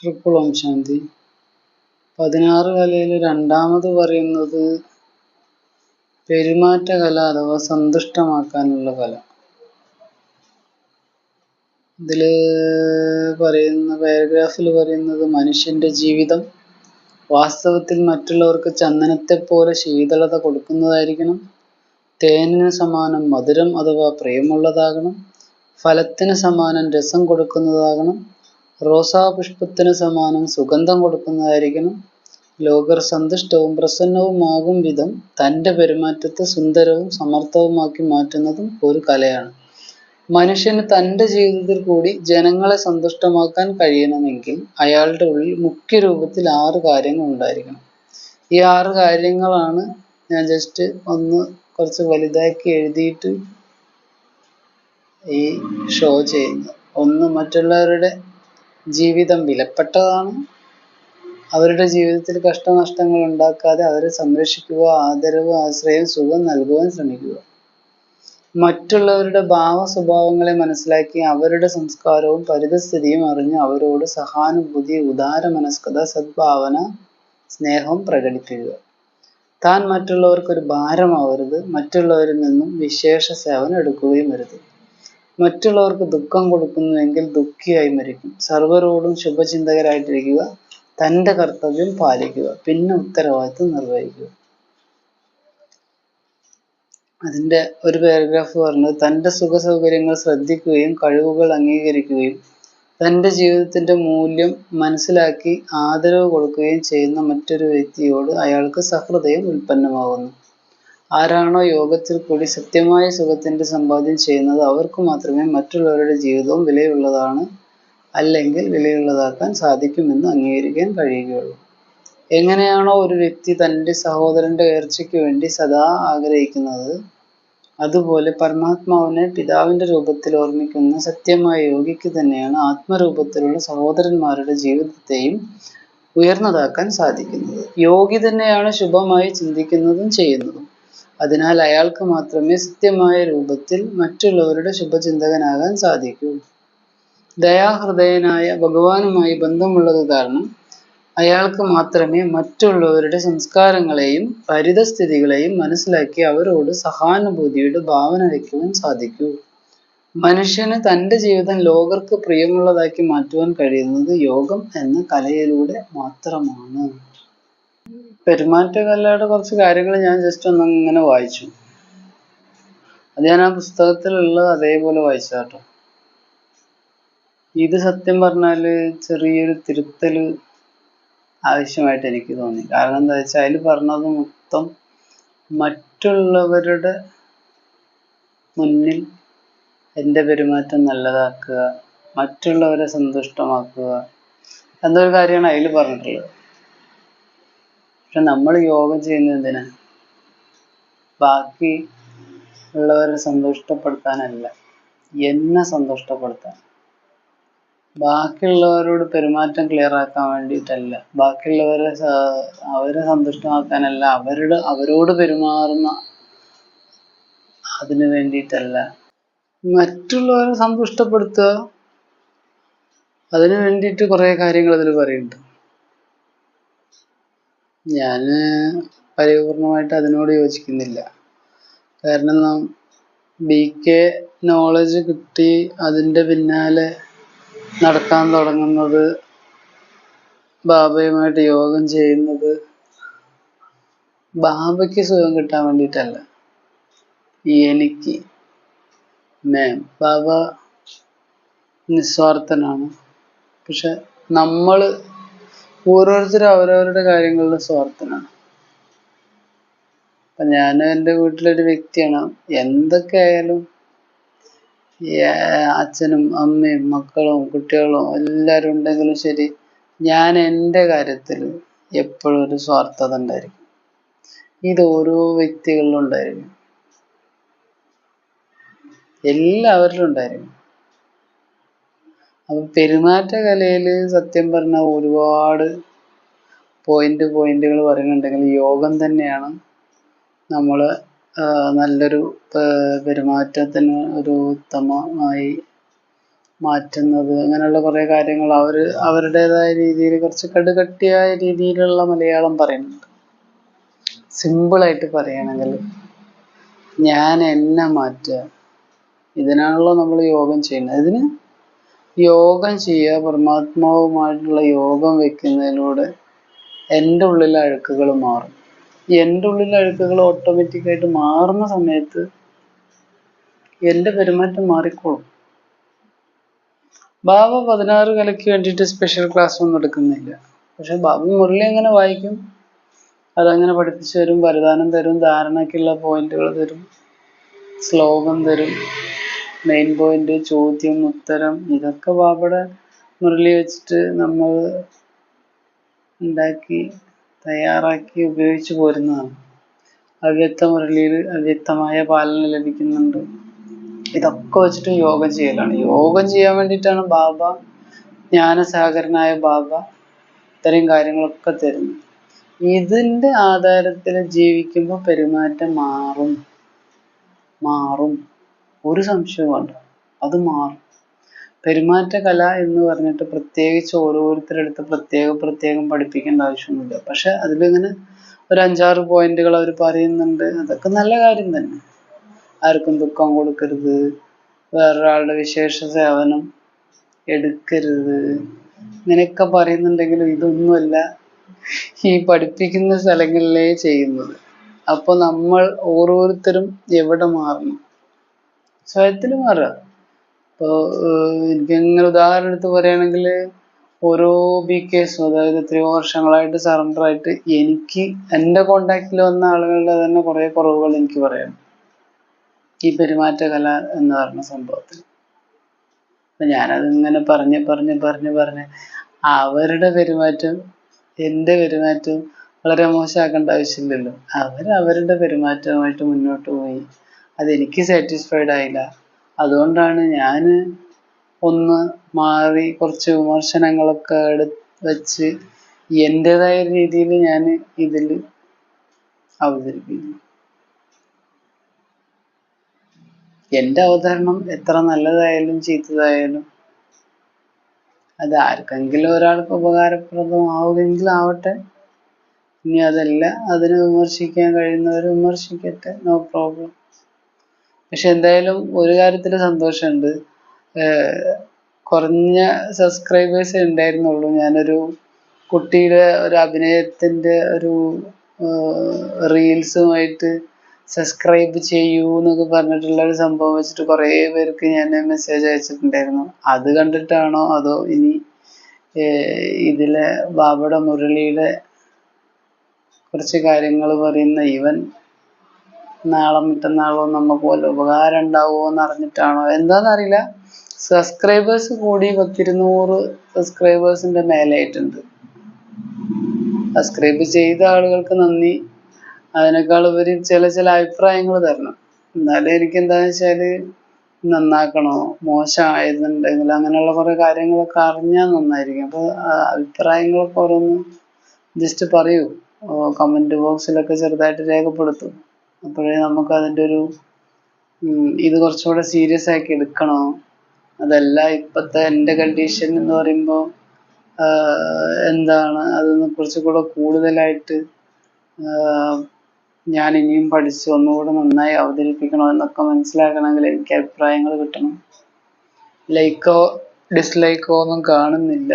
Triple Om Shanti. പതിനാറ് കലയിൽ രണ്ടാമത് പറയുന്നത് പെരുമാറ്റ കല അഥവാ സന്തുഷ്ടമാക്കാനുള്ള കല. ഇതിൽ പറയുന്ന പാരഗ്രാഫിൽ പറയുന്നത് മനുഷ്യന്റെ ജീവിതം വാസ്തവത്തിൽ മറ്റുള്ളവർക്ക് ചന്ദനത്തെ പോലെ ശീതളത കൊടുക്കുന്നതായിരിക്കണം. തേനിന് സമാനം മധുരം അഥവാ പ്രിയമുള്ളതാകണം ഫലത്തിന് സമാനം രസം കൊടുക്കുന്നതാകണം. റോസാപുഷ്പത്തിന് സമാനം സുഗന്ധം കൊടുക്കുന്നതായിരിക്കണം. ലോകർ സന്തുഷ്ടവും പ്രസന്നവുമാകും വിധം തന്റെ പെരുമാറ്റത്തെ സുന്ദരവും സമർത്ഥവുമാക്കി മാറ്റുന്നതും ഒരു കലയാണ്. മനുഷ്യന് തന്റെ ജീവിതത്തിൽ കൂടി ജനങ്ങളെ സന്തുഷ്ടമാക്കാൻ കഴിയണമെങ്കിൽ അയാളുടെ ഉള്ളിൽ മുഖ്യ രൂപത്തിൽ ആറ് കാര്യങ്ങൾ ഉണ്ടായിരിക്കണം. ഈ ആറ് കാര്യങ്ങളാണ് ഞാൻ ജസ്റ്റ് ഒന്ന് കുറച്ച് വലുതാക്കി എഴുതിയിട്ട് ഈ ഷോ ചെയ്യുന്നത്. ഒന്ന് മറ്റുള്ളവരുടെ ജീവിതം വിലപ്പെട്ടതാണ്. അവരുടെ ജീവിതത്തിൽ കഷ്ടനഷ്ടങ്ങൾ ഉണ്ടാക്കാതെ അവരെ സംരക്ഷിക്കുക ആദരവ് ആശ്രയം സുഖം നൽകുവാൻ ശ്രമിക്കുക. മറ്റുള്ളവരുടെ ഭാവ സ്വഭാവങ്ങളെ മനസ്സിലാക്കി അവരുടെ സംസ്കാരവും പരിതസ്ഥിതിയും അറിഞ്ഞ് അവരോട് സഹാനുഭൂതി ഉദാര മനസ്കത സദ്ഭാവന സ്നേഹം പ്രകടിപ്പിക്കുക. താൻ മറ്റുള്ളവർക്കൊരു ഭാരമാവരുത്. മറ്റുള്ളവരിൽ നിന്നും വിശേഷ സേവനം എടുക്കുകയും വരുത്. മറ്റുള്ളവർക്ക് ദുഃഖം കൊടുക്കുന്നുവെങ്കിൽ ദുഃഖിയായി മരിക്കും. സർവരോടും ശുഭചിന്തകരായിട്ടിരിക്കുക തന്റെ കർത്തവ്യം പാലിക്കുക പിന്നെ ഉത്തരവാദിത്വം നിർവഹിക്കുക. അതിന്റെ ഒരു പാരഗ്രാഫ് പറഞ്ഞത് തന്റെ സുഖ സൗകര്യങ്ങൾ ശ്രദ്ധിക്കുകയും കഴിവുകൾ അംഗീകരിക്കുകയും തന്റെ ജീവിതത്തിന്റെ മൂല്യം മനസ്സിലാക്കി ആദരവ് കൊടുക്കുകയും ചെയ്യുന്ന മറ്റൊരു വ്യക്തിയോട് അയാൾക്ക് സഹൃദയം ഉൽപ്പന്നമാകുന്നു. ആരാണോ യോഗത്തിൽ കൂടി സത്യമായ സുഖത്തിന്റെ സമ്പാദ്യം ചെയ്യുന്നത് അവർക്ക് മാത്രമേ മറ്റുള്ളവരുടെ ജീവിതവും വിലയുള്ളതാണ് അല്ലെങ്കിൽ വിലയുള്ളതാക്കാൻ സാധിക്കുമെന്ന് അംഗീകരിക്കാൻ കഴിയുകയുള്ളൂ. എങ്ങനെയാണോ ഒരു വ്യക്തി തന്റെ സഹോദരന്റെ ഉയർച്ചയ്ക്ക് വേണ്ടി സദാ ആഗ്രഹിക്കുന്നത്. അതുപോലെ പരമാത്മാവിനെ പിതാവിന്റെ രൂപത്തിൽ ഓർമ്മിക്കുന്ന സത്യമായ യോഗിക്ക് തന്നെയാണ് ആത്മരൂപത്തിലുള്ള സഹോദരന്മാരുടെ ജീവിതത്തെയും ഉയർന്നതാക്കാൻ സാധിക്കുന്നത്. യോഗി തന്നെയാണ് ശുഭമായി ചിന്തിക്കുന്നതും ചെയ്യുന്നതും. അതിനാൽ അയാൾക്ക് മാത്രമേ സത്യമായ രൂപത്തിൽ മറ്റുള്ളവരുടെ ശുഭചിന്തകനാകാൻ സാധിക്കൂ. ദയാഹൃദയനായ ഭഗവാനുമായി ബന്ധമുള്ളത് കാരണം അയാൾക്ക് മാത്രമേ മറ്റുള്ളവരുടെ സംസ്കാരങ്ങളെയും പരിതസ്ഥിതികളെയും മനസ്സിലാക്കി അവരോട് സഹാനുഭൂതിയുടെ ഭാവന വയ്ക്കുവാൻ സാധിക്കൂ. മനുഷ്യന് തന്റെ ജീവിതം ലോകർക്ക് പ്രിയമുള്ളതാക്കി മാറ്റുവാൻ കഴിയുന്നത് യോഗം എന്ന കലയിലൂടെ മാത്രമാണ്. പെരുമാറ്റ കലയുടെ കുറച്ച് കാര്യങ്ങൾ ഞാൻ ജസ്റ്റ് ഒന്ന് ഇങ്ങനെ വായിച്ചു. അത് ഞാൻ ആ പുസ്തകത്തിലുള്ളത് അതേപോലെ വായിച്ചാട്ടോ ഇത് സത്യം പറഞ്ഞാൽ ചെറിയൊരു തിരുത്തൽ ആവശ്യമായിട്ട് എനിക്ക് തോന്നി. കാരണം എന്താ വെച്ചാൽ അതിൽ പറഞ്ഞത് മൊത്തം മറ്റുള്ളവരുടെ മുന്നിൽ എന്റെ പെരുമാറ്റം നല്ലതാക്കുക മറ്റുള്ളവരെ സന്തുഷ്ടമാക്കുക എന്നൊരു കാര്യമാണ് അതിൽ പറഞ്ഞിട്ടുള്ളത്. പക്ഷെ നമ്മൾ യോഗ ചെയ്യുന്നത് ബാക്കി ഉള്ളവരെ സന്തുഷ്ടപ്പെടുത്താനല്ല. എന്നെ സന്തുഷ്ടപ്പെടുത്താൻ. ബാക്കിയുള്ളവരോട് പെരുമാറ്റം ക്ലിയർ ആക്കാൻ വേണ്ടിയിട്ടല്ല. ബാക്കിയുള്ളവരെ അവരെ സന്തുഷ്ടമാക്കാനല്ല അവരുടെ അവരോട് പെരുമാറുന്ന അതിന് വേണ്ടിയിട്ടല്ല. മറ്റുള്ളവരെ സന്തുഷ്ടപ്പെടുത്തുക അതിനു വേണ്ടിയിട്ട് കുറേ കാര്യങ്ങൾ അതിൽ പറയുന്നുണ്ട്. ഞാൻ പരിപൂർണമായിട്ട് അതിനോട് യോജിക്കുന്നില്ല. കാരണം നാം ബി കെ നോളജ് കിട്ടി അതിന്റെ പിന്നാലെ നടക്കാൻ തുടങ്ങുന്നത് ബാബയുമായിട്ട് യോഗം ചെയ്യുന്നത് ബാബയ്ക്ക് സുഖം കിട്ടാൻ വേണ്ടിയിട്ടല്ല. എനിക്ക് മാം ബാബ നിസ്വാർത്ഥനാണ്. പക്ഷെ നമ്മൾ ഓരോരുത്തരും അവരവരുടെ കാര്യങ്ങളിൽ സ്വാർത്ഥനാണ്. അപ്പം ഞാൻ എന്റെ വീട്ടിലൊരു വ്യക്തിയാണ്. എന്തൊക്കെ ആയാലും അച്ഛനും അമ്മയും മക്കളും കുട്ടികളും എല്ലാവരും ഉണ്ടെങ്കിലും ശരി ഞാൻ എന്റെ കാര്യത്തിൽ എപ്പോഴും ഒരു സ്വാർത്ഥത ഉണ്ടായിരിക്കും. ഇത് ഓരോ വ്യക്തികളിലും ഉണ്ടായിരിക്കും. എല്ലാവരിലും ഉണ്ടായിരിക്കും. അപ്പം പെരുമാറ്റ കലയിൽ സത്യം പറഞ്ഞാൽ ഒരുപാട് പോയിന്റ് പോയിന്റുകൾ പറയുന്നുണ്ടെങ്കിൽ യോഗം തന്നെയാണ് നമ്മൾ നല്ലൊരു പെരുമാറ്റത്തിന് ഒരു ഉത്തമമായി മാറ്റുന്നത്. അങ്ങനെയുള്ള കുറേ കാര്യങ്ങൾ അവർ അവരുടേതായ രീതിയിൽ കുറച്ച് കടുകട്ടിയായ രീതിയിലുള്ള മലയാളം പറയുന്നുണ്ട്. സിമ്പിളായിട്ട് പറയുകയാണെങ്കിൽ ഞാൻ എന്നെ മാറ്റുക. ഇതിനാണല്ലോ നമ്മൾ യോഗം ചെയ്യുന്നത്. ഇതിന് യോഗം ചെയ്യുക പരമാത്മാവുമായിട്ടുള്ള യോഗം വെക്കുന്നതിലൂടെ എന്റെ ഉള്ളിലെ അഴുക്കുകൾ മാറും. എന്റെ ഉള്ളിലെ അഴുക്കുകൾ ഓട്ടോമാറ്റിക്കായിട്ട് മാറുന്ന സമയത്ത് എന്റെ പെരുമാറ്റം മാറിക്കോളും. ബാബ പതിനാറ് കലയ്ക്ക് വേണ്ടിയിട്ട് സ്പെഷ്യൽ ക്ലാസ് ഒന്നും എടുക്കുന്നില്ല. പക്ഷെ ബാബു മുരളി എങ്ങനെ വായിക്കും? അതങ്ങനെ പഠിപ്പിച്ചു തരും വരദാനം തരും ധാരണയ്ക്കുള്ള പോയിന്റുകൾ തരും ശ്ലോകം തരും. മെയിൻ പോയിന്റ് ചോദ്യം ഉത്തരം ഇതൊക്കെ വാവട മുരളി വെച്ചിട്ട് നമ്മൾ ഉണ്ടാക്കി തയ്യാറാക്കി ഉപയോഗിച്ചു പോരുന്നതാണ്. അവ്യക്ത മുരളിയിൽ അവ്യക്തമായ പാലന ലഭിക്കുന്നുണ്ട്. ഇതൊക്കെ വെച്ചിട്ട് യോഗ ചെയ്യലാണ്. യോഗ ചെയ്യാൻ വേണ്ടിയിട്ടാണ് ബാബ ജ്ഞാനസാഗരനായ ബാബ ഇത്രയും കാര്യങ്ങളൊക്കെ തരുന്നത്. ഇതിന്റെ ആധാരത്തിൽ ജീവിക്കുമ്പോൾ പെരുമാറ്റം മാറും. മാറും. ഒരു സംശയവും വേണ്ട. അത് മാറും. പെരുമാറ്റ കല എന്ന് പറഞ്ഞിട്ട് പ്രത്യേകിച്ച് ഓരോരുത്തരെടുത്ത് പ്രത്യേകം പ്രത്യേകം പഠിപ്പിക്കേണ്ട ആവശ്യമൊന്നുമില്ല. പക്ഷെ അതിലിങ്ങനെ ഒരു അഞ്ചാറ് പോയിന്റുകൾ അവർ പറയുന്നുണ്ട്. അതൊക്കെ നല്ല കാര്യം തന്നെ. ആർക്കും ദുഃഖം കൊടുക്കരുത്. വേറൊരാളുടെ വിശേഷ സേവനം എടുക്കരുത്. ഇങ്ങനെയൊക്കെ പറയുന്നുണ്ടെങ്കിലും ഇതൊന്നുമല്ല ഈ പഠിപ്പിക്കുന്ന സ്ഥലങ്ങളിലേ ചെയ്യുന്നത്. അപ്പോൾ നമ്മൾ ഓരോരുത്തരും എവിടെ മാറണം? സ്വയത്തിൽ മാറുക. ഇപ്പോൾ എനിക്കങ്ങനെ ഉദാഹരണം എടുത്ത് പറയുകയാണെങ്കിൽ ഓരോ ബി കേസും അതായത് എത്രയോ വർഷങ്ങളായിട്ട് സറണ്ടർ ആയിട്ട് എനിക്ക് എന്റെ കോണ്ടാക്റ്റിൽ വന്ന ആളുകളുടെ തന്നെ കുറേ കുറവുകൾ എനിക്ക് പറയാം. ഈ പെരുമാറ്റ കല എന്ന് പറഞ്ഞ സംഭവത്തിൽ. അപ്പം ഞാനതിങ്ങനെ പറഞ്ഞ് പറഞ്ഞ് പറഞ്ഞ് പറഞ്ഞ് അവരുടെ പെരുമാറ്റം എന്റെ പെരുമാറ്റം വളരെ മോശമാക്കേണ്ട ആവശ്യമില്ലല്ലോ. അവർ അവരുടെ പെരുമാറ്റവുമായിട്ട് മുന്നോട്ട് പോയി. അതെനിക്ക് സാറ്റിസ്ഫൈഡ് ആയില്ല. അതുകൊണ്ടാണ് ഞാൻ ഒന്ന് മാറി കുറച്ച് വിമർശനങ്ങളൊക്കെ എടു വെച്ച് എന്റെതായ രീതിയിൽ ഞാൻ ഇതിൽ അവതരിപ്പിക്കുന്നു. എന്റെ അവതരണം എത്ര നല്ലതായാലും ചീത്തതായാലും അത് ആർക്കെങ്കിലും ഒരാൾക്ക് ഉപകാരപ്രദമാവുമെങ്കിൽ ആവട്ടെ ഇനി അതല്ല അതിനെ വിമർശിക്കാൻ കഴിയുന്നവർ വിമർശിക്കട്ടെ. നോ പ്രോബ്ലം പക്ഷെ എന്തായാലും ഒരു കാര്യത്തിൽ സന്തോഷമുണ്ട്. കുറഞ്ഞ സബ്സ്ക്രൈബേഴ്സ് ഉണ്ടായിരുന്നുള്ളൂ. ഞാനൊരു കുട്ടിയുടെ ഒരു അഭിനയത്തിന്റെ ഒരു റീൽസുമായിട്ട് സബ്സ്ക്രൈബ് ചെയ്യൂ എന്നൊക്കെ പറഞ്ഞിട്ടുള്ള ഒരു സംഭവം വെച്ചിട്ട് കുറേ പേർക്ക് ഞാൻ മെസ്സേജ് അയച്ചിട്ടുണ്ടായിരുന്നു. അത് കണ്ടിട്ടാണോ അതോ ഇനി ഇതിലെ ബാബയുടെ മുരളിയുടെ കുറച്ച് കാര്യങ്ങൾ പറയുന്ന ഇവൻ നാളെ മറ്റന്നാളോ നമുക്ക് വല്ല ഉപകാരം ഉണ്ടാവുമോ എന്ന് അറിഞ്ഞിട്ടാണോ? എന്താണെന്നറിയില്ല. സബ്സ്ക്രൈബേഴ്സ് കൂടി പത്തിരുന്നൂറ് സബ്സ്ക്രൈബേഴ്സിന്റെ മേലായിട്ടുണ്ട് സബ്സ്ക്രൈബ് ചെയ്ത ആളുകൾക്ക് നന്ദി. അതിനേക്കാൾ ഉപരി ചില ചില അഭിപ്രായങ്ങൾ തരണം. എന്നാലും എനിക്ക് എന്താണെന്ന് വെച്ചാൽ നന്നാക്കണോ? മോശമായിരുന്നുണ്ടെങ്കിൽ അങ്ങനെയുള്ള കുറേ കാര്യങ്ങളൊക്കെ അറിഞ്ഞാൽ നന്നായിരിക്കും. അപ്പോൾ അഭിപ്രായങ്ങളൊക്കെ ഓരോന്ന് ജസ്റ്റ് പറയൂ. കമന്റ് ബോക്സിലൊക്കെ ചെറുതായിട്ട് രേഖപ്പെടുത്തും. അപ്പോഴേ നമുക്ക് അതിന്റെ ഒരു ഇത് കുറച്ചുകൂടെ സീരിയസ് ആക്കി എടുക്കണോ? അതല്ല ഇപ്പോഴത്തെ എന്റെ കണ്ടീഷൻ എന്ന് പറയുമ്പോൾ എന്താണ്? അതൊന്ന് കുറച്ചുകൂടെ കൂടുതലായിട്ട് ഞാൻ ഇനിയും പഠിച്ച് ഒന്നുകൂടെ നന്നായി അവതരിപ്പിക്കണോ എന്നൊക്കെ മനസ്സിലാക്കണമെങ്കിൽ എനിക്ക് അഭിപ്രായങ്ങൾ കിട്ടണം. ലൈക്കോ ഡിസ്ലൈക്കോ ഒന്നും കാണുന്നില്ല.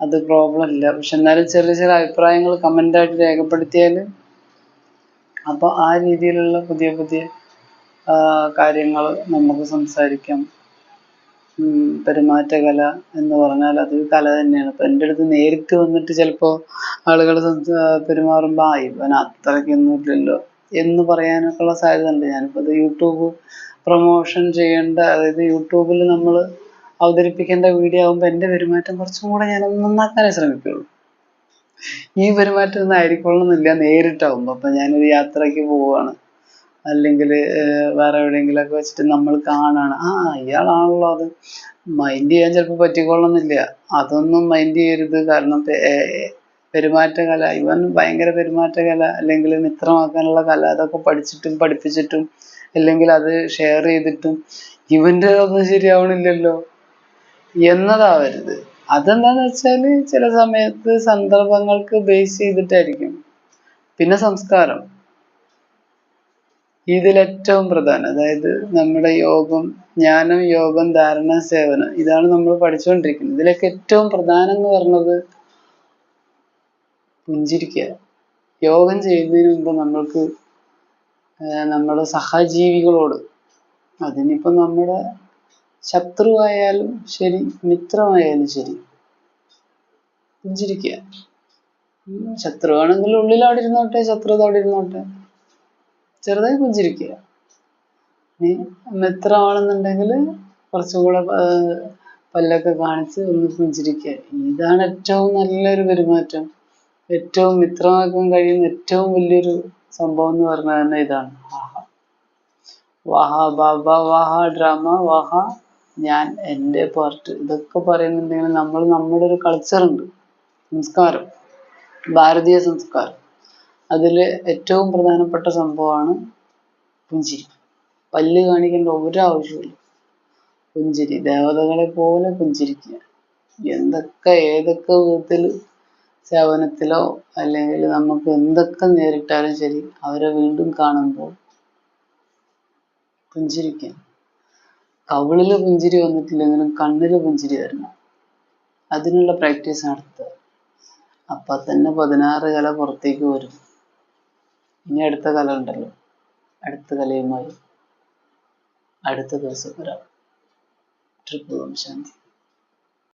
അത് പ്രോബ്ലം ഇല്ല. പക്ഷെ എന്നാലും ചെറിയ ചെറിയ അഭിപ്രായങ്ങൾ കമന്റായിട്ട് രേഖപ്പെടുത്തിയാൽ അപ്പോൾ ആ രീതിയിലുള്ള പുതിയ പുതിയ കാര്യങ്ങൾ നമുക്ക് സംസാരിക്കാം. പെരുമാറ്റ കല എന്ന് പറഞ്ഞാൽ അത് കല തന്നെയാണ്. ഇപ്പം എന്റെ അടുത്ത് നേരിട്ട് വന്നിട്ട് ചിലപ്പോ ആളുകൾ പെരുമാറുമ്പോൾ ആ ഇവൻ അത്രയ്ക്കൊന്നും ഇല്ലല്ലോ എന്ന് പറയാനൊക്കെ ഉള്ള സാധ്യത ഉണ്ട്. ഞാനിപ്പോൾ അത് യൂട്യൂബ് പ്രൊമോഷൻ ചെയ്യേണ്ട അതായത് യൂട്യൂബിൽ നമ്മൾ അവതരിപ്പിക്കേണ്ട വീഡിയോ ആകുമ്പോൾ എന്റെ പെരുമാറ്റം കുറച്ചും കൂടെ ഞാൻ നന്നാക്കാനേ ശ്രമിക്കുള്ളൂ. ഈ പെരുമാറ്റം ഒന്നും ആയിരിക്കൊള്ളുന്നില്ല നേരിട്ടാവുമ്പോൾ അപ്പം ഞാനൊരു യാത്രയ്ക്ക് പോവുകയാണ് അല്ലെങ്കിൽ വേറെ എവിടെയെങ്കിലുമൊക്കെ വെച്ചിട്ട് നമ്മൾ കാണാണ്. ആ ഇയാളാണല്ലോ അത്. മൈൻഡ് ചെയ്യാൻ ചിലപ്പോൾ പറ്റിക്കൊള്ളുന്നില്ല അതൊന്നും മൈൻഡ് ചെയ്യരുത്. കാരണം പെരുമാറ്റകല ഇവൻ ഭയങ്കര പെരുമാറ്റകല അല്ലെങ്കിൽ മിത്രമാക്കാനുള്ള കല അതൊക്കെ പഠിച്ചിട്ടും പഠിപ്പിച്ചിട്ടും അല്ലെങ്കിൽ അത് ഷെയർ ചെയ്തിട്ടും ഇവന്റെ ഒന്നും ശരിയാവണില്ലല്ലോ. എന്നതാവരുത്. അതെന്താന്ന് വെച്ചാൽ ചില സമയത്ത് സന്ദർഭങ്ങൾക്ക് ബേസ് ചെയ്തിട്ടായിരിക്കും. പിന്നെ സംസ്കാരം. ഇതിൽ ഏറ്റവും പ്രധാനം. അതായത് നമ്മുടെ യോഗം ജ്ഞാനം യോഗം ധാരണ സേവനം ഇതാണ് നമ്മൾ പഠിച്ചുകൊണ്ടിരിക്കുന്നത് ഇതിലൊക്കെ ഏറ്റവും പ്രധാനം എന്ന് പറഞ്ഞത് പുഞ്ചിരിക്കുക യോഗം ചെയ്യുന്നതിന് മുമ്പ് നമ്മൾക്ക് നമ്മുടെ സഹജീവികളോട് അതിനിപ്പോ നമ്മുടെ ശത്രുവായാലും ശരി മിത്രമായാലും ശരി. പുഞ്ചിരിക്കുക ശത്രുവാണെങ്കിൽ ഉള്ളിൽ അവിടെ ഇരുന്നോട്ടെ ശത്രുത അവിടെ ഇരുന്നോട്ടെ. ചെറുതായി പുഞ്ചിരിക്കുക. ഇനി മിത്രമാണെന്നുണ്ടെങ്കിൽ കുറച്ചുകൂടെ പല്ലൊക്കെ കാണിച്ച് ഒന്ന് പുഞ്ചിരിക്കുക. ഇതാണ് ഏറ്റവും നല്ലൊരു പെരുമാറ്റം. ഏറ്റവും മിത്രമാക്കാൻ കഴിയുന്ന ഏറ്റവും വലിയൊരു സംഭവം എന്ന് പറഞ്ഞാൽ തന്നെ ഇതാണ് വാഹ. വാഹ ബാബ വാഹ ഡ്രാമ വാഹ ഞാൻ എന്റെ പാർട്ട് ഇതൊക്കെ പറയുന്നുണ്ടെങ്കിൽ നമ്മൾ നമ്മുടെ ഒരു കൾച്ചർ ഉണ്ട്. സംസ്കാരം. ഭാരതീയ സംസ്കാരം. അതിൽ ഏറ്റവും പ്രധാനപ്പെട്ട സംഭവമാണ് പുഞ്ചിരി. പല്ല് കാണിക്കേണ്ട ഒരാവശ്യമില്ല പുഞ്ചിരി. ദേവതകളെ പോലെ പുഞ്ചിരിക്കുക. എന്തൊക്കെ ഏതൊക്കെ വിധത്തിൽ സേവനത്തിലോ അല്ലെങ്കിൽ നമുക്ക് എന്തൊക്കെ നേരിട്ടാലും ശരി അവരെ വീണ്ടും കാണുമ്പോൾ പുഞ്ചിരിക്കുക. കവിളിൽ പുഞ്ചിരി വന്നിട്ടില്ലെങ്കിലും കണ്ണിൽ പുഞ്ചിരി വരണം അതിനുള്ള പ്രാക്ടീസ് നടത്തുക. അപ്പൊ തന്നെ പതിനാറ് കല പുറത്തേക്ക് വരും. ഇനി അടുത്ത കല ഉണ്ടല്ലോ. അടുത്ത കലയുമായി അടുത്ത ദിവസം വരാം. ട്രിപ്പ് ശാന്തി.